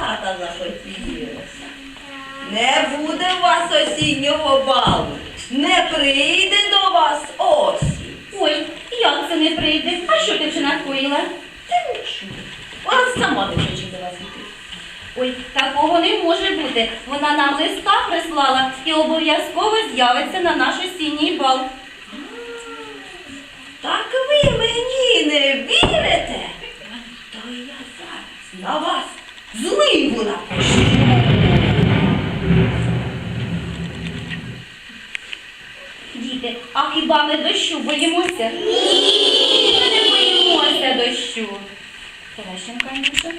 хата засоціїлася. Не буде у вас осіннього балу, не прийде до вас осінь. Ой, як це не прийде? А що ти вже накоїла? Ти нічого. Вона сама не хоче до вас йти. Ой, такого не може бути. Вона нам листа прислала і обов'язково з'явиться на наш осінній бал. Так ви мені не вірите? То я зараз на вас зливу. Діти, а хіба ми дощу боїмося? Ні. Ми не боїмося дощу. Терещенка, Анюша.